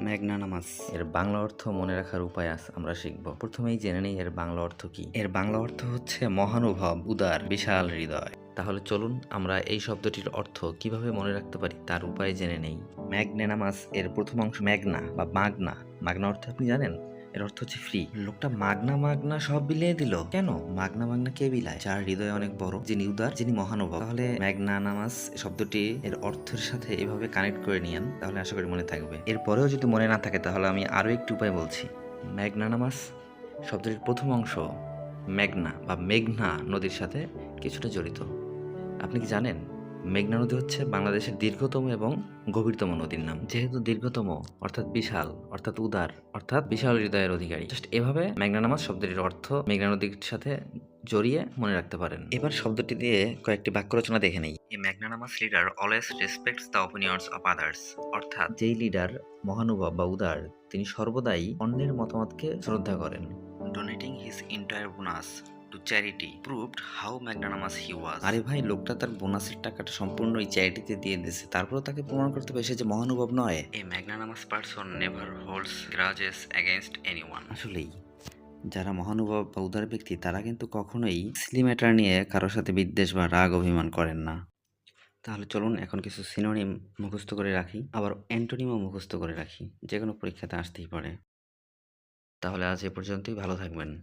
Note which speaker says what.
Speaker 1: ম্যাগনানামাস এর বাংলা অর্থ মনে রাখার উপায় আস আমরা শিখব। প্রথমেই জেনে নেই এর বাংলা অর্থ কি। এর বাংলা অর্থ হচ্ছে মহানুভব উদার বিশাল হৃদয়। তাহলে চলুন আমরা এই শব্দটির অর্থ কীভাবে মনে রাখতে পারি তার উপায় জেনে নেই। ম্যাগনেনামাস এর প্রথম অংশ ম্যাগনা বা মাগনা। মাগনা অর্থ আপনি জানেন? এর অর্থ হচ্ছে ফ্রি লোকটা মাগনা মাগনা সব বিলিয়ে দিল। কেন? মাগনা মাগনা কে বিলায়? যার হৃদয় অনেক বড়, যিনি উদার, যিনি মহানুভব। তাহলে ম্যাগনা নামাস শব্দটি এর অর্থের সাথে এভাবে কানেক্ট করে নিয়েন, তাহলে আশা করি মনে থাকবে। এরপরেও যদি মনে না থাকে, তাহলে আমি আরও একটি উপায় বলছি। ম্যাগনানামাস শব্দটির প্রথম অংশ মেঘনা বা মেঘনা নদীর সাথে কিছুটা জড়িত। আপনি কি জানেন? মেঘনা নদী হচ্ছে বাংলাদেশের দীর্ঘতম এবং গভীরতম নদীর নাম। যেহেতু দীর্ঘতম, অর্থাৎ বিশাল, অর্থাৎ উদার, অর্থাৎ বিশাল হৃদয়ের অধিকারী। জাস্ট এভাবে মেঘনা নামাজ শব্দটির অর্থ মেঘনা নদীর সাথে জড়িয়ে মনে রাখতে পারেন। এবার শব্দটি দিয়ে কয়েকটি বাক্য রচনা দেখে নেই। A magnanimous leader always respects the opinions of others অর্থাৎ যেই লিডার মহানুভব বা উদার, তিনি সর্বদাই অন্যের মতামতকে শ্রদ্ধা করেন। Donating his entire bonus to charity proved how magnanimous he was আরে ভাই লোকটা তার বোনাসের টাকাটা সম্পূর্ণ ওই চ্যারিটিতে দিয়ে দিয়েছে। তারপরেও তাকে প্রমাণ করতে পারে সে যে মহানুভব নয়। A magnanimous person never holds grudges against anyone আসলেই যারা মহানুভব বা উদার ব্যক্তি তারা কিন্তু কখনোই স্লি ম্যাটার নিয়ে কারোর সাথে বিদ্বেষ বা রাগ অভিমান করেন না। তাহলে চলুন এখন কিছু সিনোনিম মুখস্থ করে রাখি আবার অ্যান্টোনিমও মুখস্থ করে রাখি যে কোনো পরীক্ষাতে আসতেই পারে। তাহলে আজ এ পর্যন্তই ভালো থাকবেন।